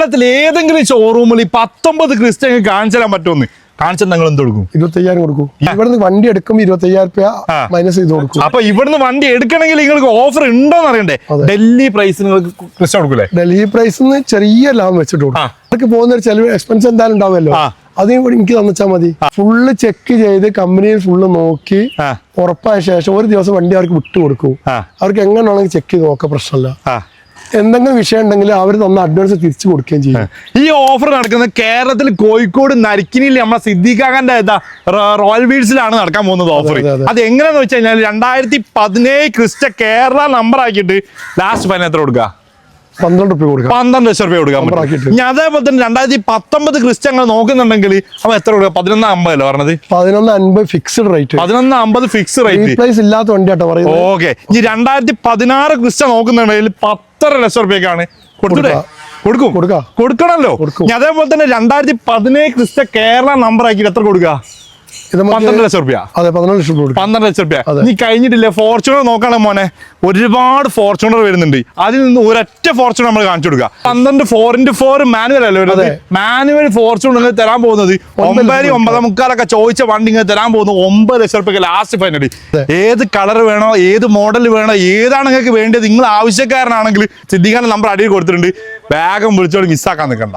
കേരളത്തിൽ ഏതെങ്കിലും ഷോറൂമിൽ ഈ പത്തൊമ്പത് ക്രിസ്ത്യൻ കാണിച്ചു തരാൻ പറ്റുമെന്ന്. കാണിച്ചാൽ നിങ്ങൾ എന്ത് കൊടുക്കും? ഇരുപത്തയ്യായിരം കൊടുക്കും. ഇവിടുന്ന് വണ്ടി എടുക്കുമ്പോൾ ഇരുപത്തയ്യായിരം രൂപ മൈനസ് ചെയ്ത് കൊടുക്കും. അപ്പൊ ഇവിടുന്ന് വണ്ടി എടുക്കണമെങ്കിൽ നിങ്ങൾക്ക് ഓഫർ ഉണ്ടോന്ന് അറിയണ്ടേ? ഡൽഹി പ്രൈസ് നിങ്ങൾക്ക് ക്രിസ്റ്റ കൊടുക്കൂലേ? ഡൽഹി പ്രൈസ് ചെറിയ ലാഭം വെച്ചിട്ട് കൊടുക്കും. ആ. അവർക്ക് പോകുന്ന ഒരു ചെലവ് എക്സ്പെൻസ് എന്തായാലും ഉണ്ടാവുമല്ലോ. അത് എനിക്ക് തന്നിച്ചാൽ മതി. ഫുള്ള് ചെക്ക് ചെയ്ത് കമ്പനിയിൽ ഫുള്ള് നോക്കി. ഉറപ്പായ ശേഷം ഒരു ദിവസം വണ്ടി അവർക്ക് വിട്ടു കൊടുക്കും. അവർക്ക് എങ്ങനെയാണെങ്കിൽ ചെക്ക് ചെയ്ത് നോക്കാം പ്രശ്നമില്ല. എന്തെങ്കിലും വിഷയം ഉണ്ടെങ്കിൽ അവർ തന്ന അഡ്വാൻസ് തിരിച്ചു കൊടുക്കുകയും ചെയ്യും. ഈ ഓഫർ നടക്കുന്നത് കേരളത്തിൽ കോഴിക്കോട് നരിക്കിനിയിൽ നമ്മളെ സിദ്ദീഖാഖാന്റെ റോയൽ വീൽസിലാണ് നടക്കാൻ പോകുന്നത് ഓഫർ അതെ, എങ്ങനെയാന്ന് വെച്ച് കഴിഞ്ഞാൽ രണ്ടായിരത്തി പതിനേഴ് ക്രിസ്റ്റ കേരള നമ്പർ ആക്കിയിട്ട് ലാസ്റ്റ് ഫൈൻ എത്ര കൊടുക്കുക? പന്ത്രണ്ട് റുപ്യ കൊടുക്കുക പന്ത്രണ്ട് ലക്ഷം രൂപ കൊടുക്കാൻ ഞാൻ അതേപോലെ തന്നെ രണ്ടായിരത്തി പത്തൊമ്പത് ക്രിസ്ത്യങ്ങൾ നോക്കുന്നുണ്ടെങ്കിൽ അവ എത്ര കൊടുക്കുക? പതിനൊന്ന് അമ്പതല്ലേ പറഞ്ഞത്? പതിനൊന്ന് അമ്പത് ഫിക്സ്ഡ് റേറ്റ് പതിനൊന്ന് അമ്പത് ഫിക്സ് റേറ്റ് പ്ലേസ് ഇല്ലാത്ത വണ്ടിയാട്ടോ പറയുന്നത്. ഓക്കെ ഇനി രണ്ടായിരത്തി പതിനാറ് ക്രിസ്റ്റ നോക്കുന്നുണ്ടെങ്കിൽ പത്തര ലക്ഷം റുപ്യക്കാണ് കൊടുത്തൂടെ? കൊടുക്കും. കൊടുക്കാം. കൊടുക്കണല്ലോ. കൊടുക്കും. അതേപോലെ തന്നെ രണ്ടായിരത്തി പതിനേഴ് ക്രിസ്റ്റ കേരള നമ്പർ ആക്കിയിട്ട് എത്ര കൊടുക്കുക? പന്ത്രണ്ട് ലക്ഷം റുപ്യ. അതെ പന്ത്രണ്ട് ലക്ഷം രൂപ പന്ത്രണ്ട് ലക്ഷം റുപ്യ. നീ കഴിഞ്ഞിട്ടില്ലേ ഫോർച്യൂണർ നോക്കാണോ മോനെ? ഒരുപാട് ഫോർച്യൂണർ വരുന്നുണ്ട്. അതിൽ നിന്ന് ഒരൊറ്റ ഫോർച്യൂണർ നമ്മൾ കാണിച്ചു കൊടുക്കുക. പന്ത്രണ്ട് ഫോർ ഇന്റു ഫോർ മാനുവൽ അല്ലേ വരുന്നത്. മാനുവൽ ഫോർച്യൂണർ തരാൻ പോകുന്നത്. ഒമ്പത് ഒമ്പത് മുക്കാലൊക്കെ ചോദിച്ച വണ്ടി ഇങ്ങനെ തരാൻ പോകുന്നത് ഒമ്പത് ലക്ഷം റുപ്യക്ക് ലാസ്റ്റ് ഫൈനലി ഏത് കളർ വേണോ ഏത് മോഡൽ വേണോ ഏതാണ് നിങ്ങൾക്ക് വേണ്ടത് നിങ്ങൾ ആവശ്യക്കാരനാണെങ്കിൽ ചിന്തിക്കാൻ നമ്പർ അടിയിൽ കൊടുത്തിട്ടുണ്ട്. വേഗം വിളിച്ചോട് മിസ്സാക്കാൻ നിൽക്കണ്ട.